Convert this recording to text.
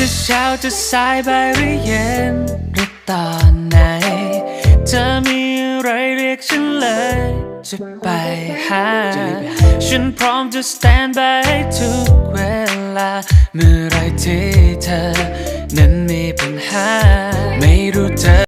จะเช้ายบ่ายหรือเย็นหรือตอนไหน เธอมีอะไรเรียกฉันเลย จะไปหา ฉันพร้อมจะ stand by ทุกเวลา เมื่อไรที่เธอ นั้นมีปัญหา ไม่รู้เธอ